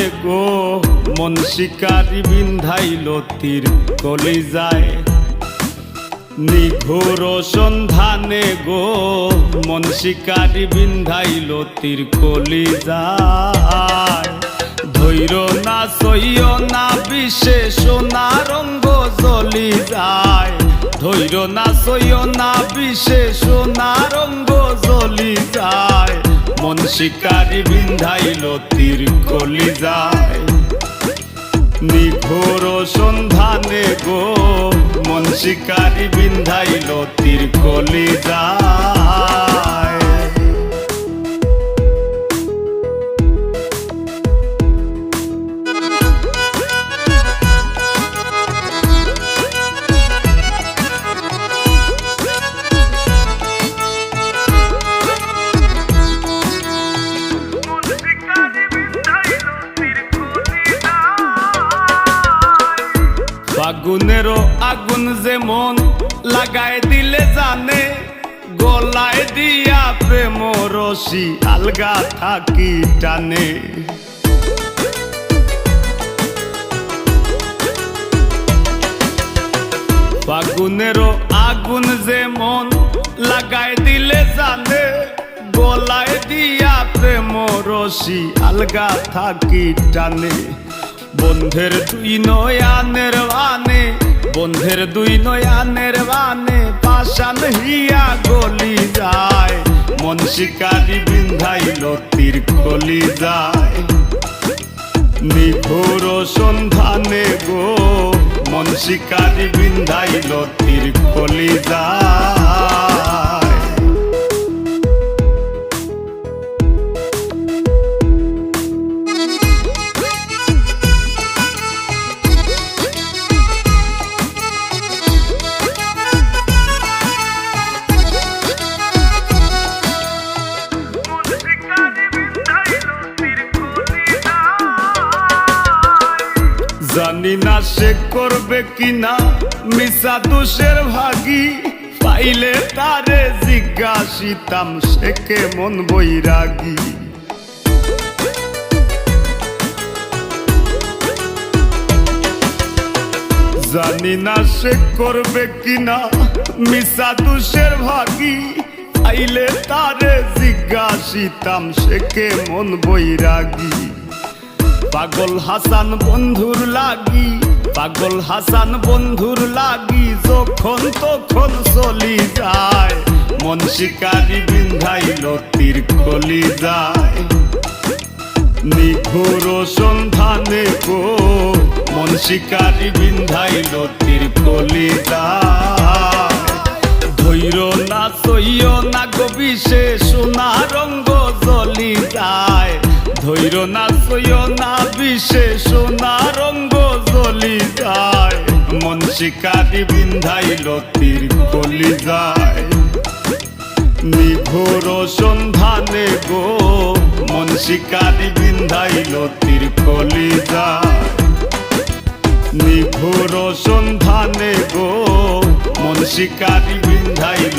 সন্ধানে গো, মন শিকারি বিন্ধাইল তীর কলি যায় নিঘোর সন্ধানে গো, মন শিকারি বিন্ধাইল তীর কলি যায় ধৈর না সইয় না, বিশেষ রঙ্গ জ্বলি যায়। ধৈর না সইয় না, বিশেষ রঙ্গ শিকারি বিন্ধাইল তীর কলি যায়। নিঘোর সন্ধানে গো মন শিকারি বিন্ধাইল তীর কলি যায় ফাগুনেরও আগুন যেমন লাগাই দিলে জানে, গলায় দিয়া প্রেম রশি আলগা থাকি টানে। ফাগুনেরও আগুন যেমন লাগাই দিলে জানে, গলায় দিয়া প্রেম রশি আলগা থাকি টানে। বন্ধের দুই নয়ানের বন্ধের দুই নয়ানের বানে পাশান হিয়া গলি যায়। মন শিকারি বিন্ধাই তীর কলি যায়। নিঘোর সন্ধানে গো, মন শিকারি বিন্ধাই তীর কলি যায়। জানি না সে করবে কিনা। মিশা দোষের ভাগি। পাইলে তারে জিজ্ঞাসিতাম, সে কেমন বৈরাগী? জানি না সে করবে কিনা। মিশা দোষের ভাগি। পাইলে তারে জিজ্ঞাসিতাম, সে কেমন বৈরাগী? পাগল হাসান বন্ধুর লাগি, পাগল হাসান বন্ধুর লাগি, যখন তখন চলি যায়। মন শিকারি বিন্ধাইল, তীর কলি যায়। নিঘোর সন্ধানে গো, মন শিকারি বিন্ধাইল, তীর কলি যায়। ধৈর না, বিশেষ না, রঙ্গ জ্বলি যায়। মন শিকারি বিন্ধাইল তীর কলি যায়। নিঘোর সন্ধানে গো, মন শিকারি বিন্ধাইল তীর কলি যায়। নিঘোর সন্ধানে গো, মন শিকারি বিন্ধাইল